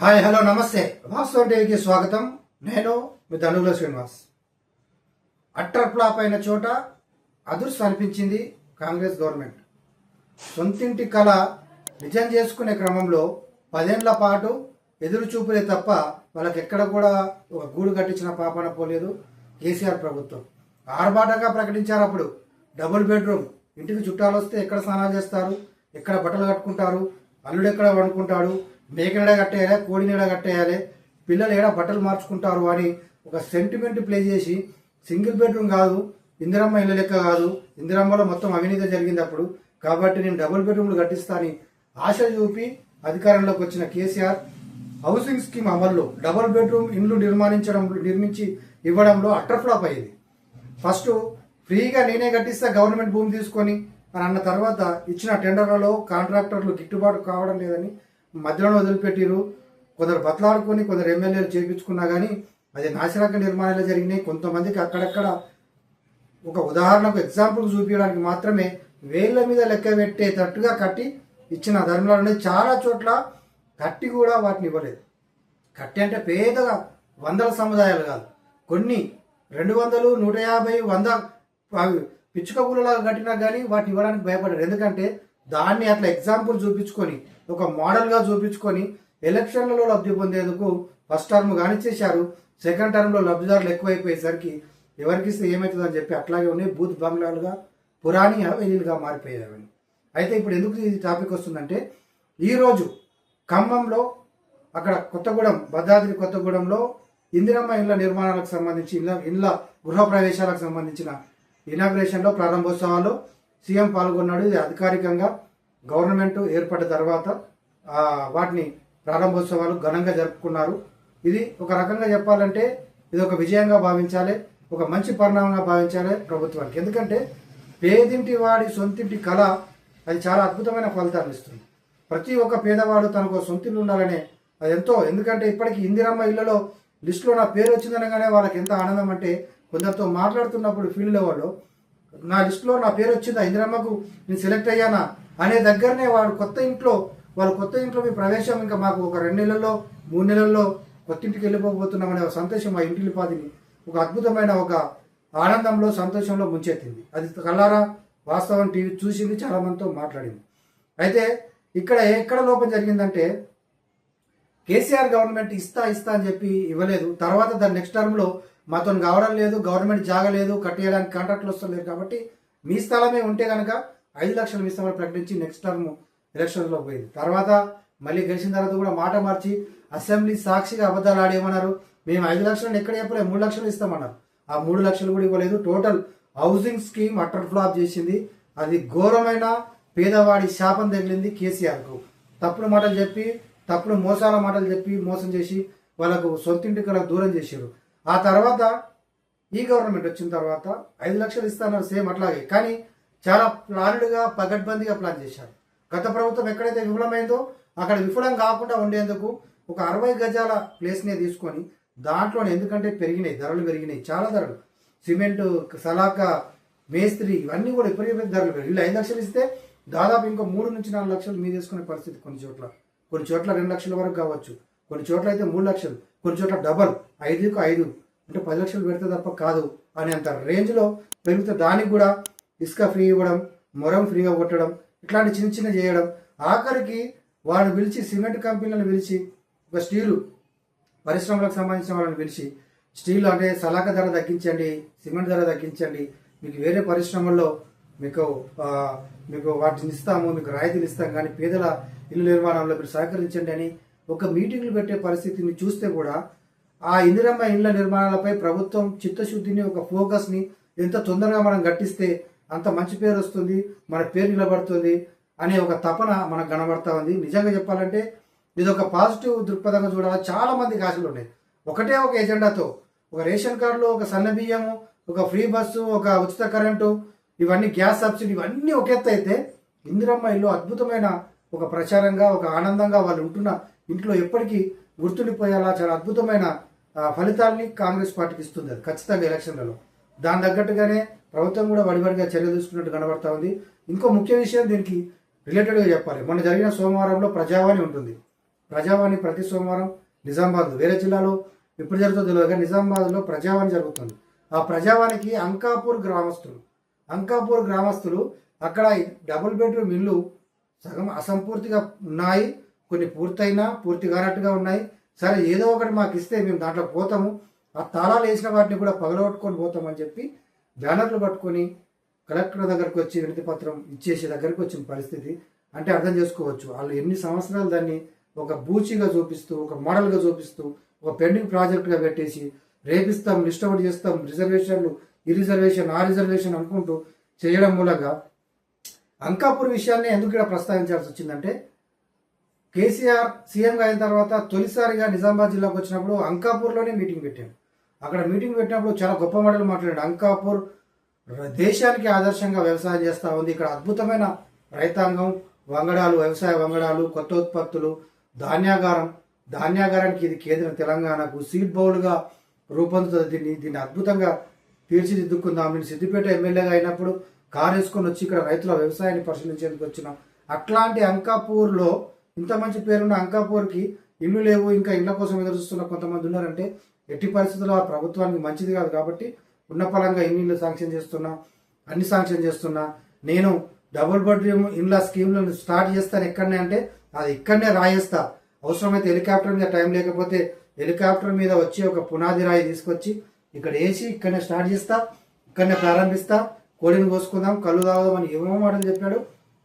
Hi hello నమస్తే. వాస్తవం టీవీకి స్వాగతం. నేను మీ ధనుగుల శ్రీనివాస్. అట్టర్ ఫ్లాప్ అయిన చోట అదుర్స్ అనిపించింది కాంగ్రెస్ గవర్నమెంట్. సొంతింటి కళ నిజం చేసుకునే క్రమంలో పదేళ్ళ పాటు ఎదురు చూపులే తప్ప వాళ్ళకి ఎక్కడ కూడా ఒక గూడు కట్టించిన పాపన పోలేదు కేసీఆర్ ప్రభుత్వం. ఆర్భాటంగా ప్రకటించారు అప్పుడు. Double bedroom. ఇంటికి చుట్టాలు వస్తే ఎక్కడ స్నానాలు చేస్తారు? ఎక్కడ బట్టలు కట్టుకుంటారు? అల్లుడు ఎక్కడ వండుకుంటాడు? మేకనీడ కట్టేయాలి కోడినడ కట్టేయాలి? పిల్లలు ఏడా బట్టలు మార్చుకుంటారు అని ఒక సెంటిమెంట్ ప్లే చేసి సింగిల్ బెడ్రూమ్ కాదు ఇందిరమ్మ ఇళ్ళ లెక్క కాదు ఇందిరమ్మలో మొత్తం అవినీతి జరిగింది అప్పుడు. కాబట్టి నేను డబుల్ బెడ్రూమ్లు కట్టిస్తానని ఆశ చూపి అధికారంలోకి వచ్చిన కేసీఆర్ హౌసింగ్ స్కీమ్ అమల్లో డబుల్ బెడ్రూమ్ ఇండ్లు నిర్మాణించడం నిర్మించి ఇవ్వడంలో అట్టర్ఫ్లాప్ అయ్యింది. ఫస్ట్ ఫ్రీగా నేనే కట్టిస్తా గవర్నమెంట్ భూమి తీసుకొని అని అన్న తర్వాత ఇచ్చిన టెండర్లలో కాంట్రాక్టర్లు గిట్టుబాటు కావడం లేదని మధ్యలో వదిలిపెట్టిరు కొందరు బతలాడుకొని కొందరు ఎమ్మెల్యేలు చేపించుకున్నా కానీ అది నాశనక నిర్మాణాలు జరిగినాయి. కొంతమందికి అక్కడక్కడ ఒక ఉదాహరణకు ఎగ్జాంపుల్ చూపించడానికి మాత్రమే వేళ్ళ మీద లెక్క పెట్టేటట్టుగా కట్టి ఇచ్చిన ధర్మాలు అనేది చాలా చోట్ల కట్టి కూడా వాటిని ఇవ్వలేదు. కట్టి అంటే పేదగా వందల సముదాయాలు కాదు. కొన్ని రెండు వందలు నూట యాభై వంద పిచ్చుక గుళ్ళలాగా కట్టినా కానీ వాటిని ఇవ్వడానికి భయపడారు. ఎందుకంటే దాన్ని అట్లా ఎగ్జాంపుల్ చూపించుకొని ఒక మోడల్గా చూపించుకొని ఎలక్షన్లలో లబ్ధి పొందేందుకు ఫస్ట్ టర్మ్ కానీ చేశారు సెకండ్ టర్మ్లో లబ్ధిదారులు ఎక్కువైపోయేసరికి ఎవరికి ఇస్తే ఏమవుతుందని చెప్పి అట్లాగే ఉన్నాయి. బూత్ బంగ్లాలుగా పురాణి హవేలీలుగా మారిపోయేది అయితే ఇప్పుడు ఎందుకు ఈ టాపిక్ వస్తుందంటే ఈరోజు ఖమ్మంలో అక్కడ కొత్తగూడెం భద్రాద్రి కొత్తగూడెంలో ఇందిరమ్మ ఇళ్ళ నిర్మాణాలకు సంబంధించి ఇళ్ళ ఇళ్ళ గృహప్రవేశాలకు సంబంధించిన ఇనాగ్రేషన్లో ప్రారంభోత్సవాలు సీఎం పాల్గొన్నాడు. ఇది అధికారికంగా గవర్నమెంట్ ఏర్పడిన తర్వాత వాటిని ప్రారంభోత్సవాలు ఘనంగా జరుపుకున్నారు. ఇది ఒక రకంగా చెప్పాలంటే ఇది ఒక విజయంగా భావించాలి ఒక మంచి పరిణామంగా భావించాలి ప్రభుత్వానికి. ఎందుకంటే పేదింటి వాడి సొంతింటి కళ అది చాలా అద్భుతమైన ఫలితాలు ఇస్తుంది. ప్రతి ఒక్క పేదవాడు తనకు సొంతిల్లు ఉండాలనే అది ఎంతో. ఎందుకంటే ఇప్పటికీ ఇందిరమ్మ ఇళ్ళలో లిస్టులో నా పేరు వచ్చిందనగానే వాళ్ళకి ఎంత ఆనందం అంటే కొందరితో మాట్లాడుతున్నప్పుడు ఫీల్డ్ వాళ్ళు నా లిస్టులో నా పేరు వచ్చిందా. ఇందిరమ్మకు నేను సెలెక్ట్ అయ్యానా అనే దగ్గరనే వాడు కొత్త ఇంట్లో వాళ్ళ కొత్త ఇంట్లో మీ ప్రవేశం ఇంకా మాకు ఒక రెండు నెలల్లో మూడు నెలల్లో కొత్త ఇంటికి వెళ్ళిపోబోతున్నామనే ఒక సంతోషం ఆ ఇంటిని పాదిని ఒక అద్భుతమైన ఒక ఆనందంలో సంతోషంలో ముంచెత్తింది. అది కల్లారా వాస్తవం టీవీ చూసింది చాలా మందితో మాట్లాడింది. అయితే ఇక్కడ ఎక్కడ లోపం జరిగిందంటే కేసీఆర్ గవర్నమెంట్ ఇస్తా ఇస్తా అని చెప్పి ఇవ్వలేదు. తర్వాత దాని నెక్స్ట్ టర్మ్లో మాతో కావడం లేదు గవర్నమెంట్ జాగలేదు కట్టేయడానికి కాంట్రాక్టులు వస్తలేరు కాబట్టి మీ స్థలమే ఉంటే కనుక ఐదు లక్షలు ఇస్తామని ప్రకటించి నెక్స్ట్ టర్మ్ ఎలక్షన్లో పోయింది. తర్వాత మళ్ళీ గెలిచిన తర్వాత కూడా మాట మార్చి అసెంబ్లీ సాక్షిగా అబద్ధాలు ఆడేమన్నారు మేము ఐదు లక్షలు ఎక్కడ చెప్పలే మూడు లక్షలు ఇస్తామన్నారు. ఆ మూడు లక్షలు కూడా ఇవ్వలేదు. Total housing scheme utter flop చేసింది. అది ఘోరమైన పేదవాడి శాపం తగిలింది కేసీఆర్కు. తప్పుడు మాటలు చెప్పి తప్పుడు మోసాల మాటలు చెప్పి మోసం చేసి వాళ్ళకు సొంతింటి కళ దూరం చేశారు. ఆ తర్వాత ఈ గవర్నమెంట్ వచ్చిన తర్వాత ఐదు లక్షలు ఇస్తాను సేమ్ అట్లాగే. కానీ చాలా ప్లాన్డ్గా పగడ్బందీగా ప్లాన్ చేశారు. గత ప్రభుత్వం ఎక్కడైతే విఫలమైందో అక్కడ విఫలం కాకుండా ఉండేందుకు ఒక అరవై గజాల ప్లేస్నే తీసుకొని దాంట్లోనే ఎందుకంటే పెరిగినాయి ధరలు పెరిగినాయి చాలా ధరలు. సిమెంట్ సలాక మేస్త్రి ఇవన్నీ కూడా విపరీతమైన ధరలు పెరిగి వీళ్ళు ఐదు లక్షలు ఇస్తే దాదాపు ఇంకో మూడు నుంచి నాలుగు లక్షలు మీ తీసుకునే పరిస్థితి కొన్ని చోట్ల. కొన్ని చోట్ల రెండు లక్షల వరకు కావచ్చు. కొన్ని చోట్ల అయితే మూడు లక్షలు. కొన్ని చోట్ల డబల్ ఐదుకు ఐదు అంటే పది లక్షలు పెడితే తప్ప కాదు అనేంత రేంజ్లో పెరుగుతే దానికి కూడా ఇసుక ఫ్రీ ఇవ్వడం మొరం ఫ్రీగా కొట్టడం ఇట్లాంటి చిన్న చిన్న చేయడం. ఆఖరికి వాడిని పిలిచి సిమెంట్ కంపెనీలను పిలిచి ఒక స్టీలు పరిశ్రమలకు సంబంధించిన వాళ్ళని పిలిచి స్టీల్ అంటే సలాక ధర తగ్గించండి సిమెంట్ ధర తగ్గించండి మీకు వేరే పరిశ్రమల్లో మీకు మీకు వాటిని ఇస్తాము మీకు రాయితీలు ఇస్తాం కానీ పేదల ఇల్లు నిర్మాణంలో మీరు సహకరించండి అని ఒక మీటింగ్లు పెట్టే పరిస్థితిని చూస్తే కూడా ఆ ఇందిరమ్మ ఇండ్ల నిర్మాణాలపై ప్రభుత్వం చిత్తశుద్ధిని ఒక ఫోకస్ని ఎంత తొందరగా మనం గట్టిస్తే అంత మంచి పేరు వస్తుంది మన పేరు నిలబడుతుంది అనే ఒక తపన మనకు కనబడతా ఉంది. నిజంగా చెప్పాలంటే ఇది ఒక పాజిటివ్ దృక్పథంగా చూడాలి. చాలా మందికి ఆశలు ఉన్నాయి. ఒకటే ఒక ఎజెండాతో ఒక రేషన్ కార్డులో ఒక సన్న బియ్యము ఒక ఫ్రీ బస్సు ఒక ఉచిత కరెంటు ఇవన్నీ గ్యాస్ సబ్సిడీ ఇవన్నీ ఒక ఎత్తు అయితే ఇందిరమ్మ ఇల్లు అద్భుతమైన ఒక ప్రచారంగా ఒక ఆనందంగా వాళ్ళు ఉంటున్న ఇంట్లో ఎప్పటికీ గుర్తుండిపోయేలా చాలా అద్భుతమైన ఫలితాల్ని కాంగ్రెస్ పార్టీకి ఇస్తుంది అది ఖచ్చితంగా ఎలక్షన్లలో. దాని తగ్గట్టుగానే ప్రభుత్వం కూడా వడివడిగా చర్య తీసుకున్నట్టు కనబడతా ఉంది. ఇంకో ముఖ్య విషయం దీనికి రిలేటెడ్గా చెప్పాలి. మొన్న జరిగిన సోమవారంలో ప్రజావాణి ఉంటుంది. ప్రజావాణి ప్రతి సోమవారం నిజామాబాద్ వేరే జిల్లాలో ఎప్పుడు జరుగుతుందో తెలియదు కానీ నిజామాబాద్లో ప్రజావాణి జరుగుతుంది. ఆ ప్రజావానికి అంకాపూర్ గ్రామస్తులు అంకాపూర్ గ్రామస్తులు అక్కడ డబుల్ బెడ్రూమ్ ఇల్లు సగం అసంపూర్తిగా ఉన్నాయి. కొన్ని పూర్తయినా పూర్తి కానట్టుగా ఉన్నాయి. సరే ఏదో ఒకటి మాకు ఇస్తే మేము దాంట్లో పోతాము. ఆ తాళాలు వేసిన వాటిని కూడా పగలగొట్టుకొని పోతామని చెప్పి బ్యానర్లు పట్టుకొని కలెక్టర్ దగ్గరకు వచ్చి వినతి పత్రం ఇచ్చేసి దగ్గరకు వచ్చిన పరిస్థితి. అంటే అర్థం చేసుకోవచ్చు. వాళ్ళు ఎన్ని సంవత్సరాలు దాన్ని ఒక బూచిగా చూపిస్తూ ఒక మోడల్గా చూపిస్తూ ఒక పెండింగ్ ప్రాజెక్ట్గా పెట్టేసి రేపిస్తాం లిస్ట్ అవుట్ చేస్తాం రిజర్వేషన్లు ఈ రిజర్వేషన్ ఆ రిజర్వేషన్ అనుకుంటూ చేయడం మూలంగా అంకాపూర్ విషయాన్ని ఎందుకు ఇక్కడ ప్రస్తావించాల్సి వచ్చిందంటే కేసీఆర్ సీఎంగా అయిన తర్వాత తొలిసారిగా నిజామాబాద్ జిల్లాకు వచ్చినప్పుడు అంకాపూర్లోనే మీటింగ్ పెట్టాను అక్కడ మీటింగ్ పెట్టినప్పుడు చాలా గొప్ప మాటలు మాట్లాడాడు. అంకాపూర్ దేశానికి ఆదర్శంగా వ్యవసాయం చేస్తూ ఉంది. ఇక్కడ అద్భుతమైన రైతాంగం వంగడాలు వ్యవసాయ వంగడాలు కొత్త ఉత్పత్తులు ధాన్యాగారం. ధాన్యాగారానికి ఇది కేంద్రం తెలంగాణకు సీడ్ బౌల్గా రూపొందుతుంది. దీన్ని దీన్ని అద్భుతంగా తీర్చిదిద్దుకుందాం నేను సిద్దిపేట ఎమ్మెల్యేగా అయినప్పుడు కారు వేసుకొని వచ్చి ఇక్కడ రైతుల వ్యవసాయాన్ని పరిశీలించేందుకు వచ్చిన అట్లాంటి అంకాపూర్లో ఇంత మంచి పేరున్న అంకాపూర్కి ఇల్లు లేవు ఇంకా ఇళ్ళ కోసం ఎదురు చూస్తున్న కొంతమంది ఉన్నారంటే ఎట్టి పరిస్థితుల్లో ఆ ప్రభుత్వానికి మంచిది కాదు కాబట్టి ఉన్న పరంగా ఇన్ని ఇల్లు శాంక్షన్ చేస్తున్నా అన్ని శాంక్షన్ చేస్తున్నా. నేను డబుల్ బెడ్రూమ్ ఇళ్ళ స్కీమ్లను స్టార్ట్ చేస్తాను ఎక్కడనే అంటే అది ఇక్కడనే రాయేస్తా. అవసరమైతే హెలికాప్టర్ మీద టైం లేకపోతే హెలికాప్టర్ మీద వచ్చి ఒక పునాది రాయి తీసుకొచ్చి ఇక్కడ వేసి ఇక్కడనే స్టార్ట్ చేస్తా ఇక్కడనే ప్రారంభిస్తా. కోడిని కోసుకుందాం కళ్ళు తాగుదాం అని ఏమో మాటలు చెప్పాడు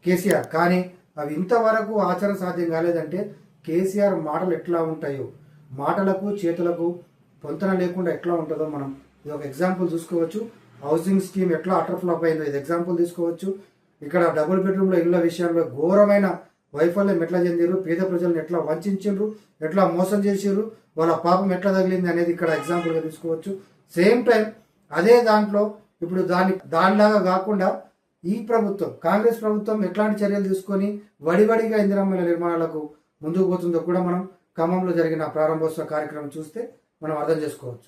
కేసీఆర్. కానీ అవి ఇంతవరకు ఆచరణ సాధ్యం కాలేదంటే కేసీఆర్ మాటలు ఎట్లా ఉంటాయో మాటలకు చేతులకు పొంతన లేకుండా ఎట్లా ఉంటుందో మనం ఇది ఒక ఎగ్జాంపుల్ చూసుకోవచ్చు. హౌసింగ్ స్కీమ్ ఎట్లా అటర్ ఫ్లాప్ అయిందో ఇది ఎగ్జాంపుల్ తీసుకోవచ్చు. ఇక్కడ డబుల్ బెడ్రూమ్లో ఇళ్ళ విషయంలో ఘోరమైన వైఫల్యం ఎట్లా చెందిరు పేద ప్రజలను ఎట్లా వంచు ఎట్లా మోసం చేసిర్రు వాళ్ళ పాపం ఎట్లా తగిలింది అనేది ఇక్కడ ఎగ్జాంపుల్గా తీసుకోవచ్చు. సేమ్ టైం అదే దాంట్లో ఇప్పుడు దాని దానిలాగా కాకుండా ఈ ప్రభుత్వం కాంగ్రెస్ ప్రభుత్వం ఎట్లాంటి చర్యలు తీసుకొని వడివడిగా ఇందిరమ్మల నిర్మాణాలకు ముందుకు పోతుందో కూడా మనం ఖమ్మంలో జరిగిన ప్రారంభోత్సవ కార్యక్రమం చూస్తే మనం అర్థం చేసుకోవచ్చు.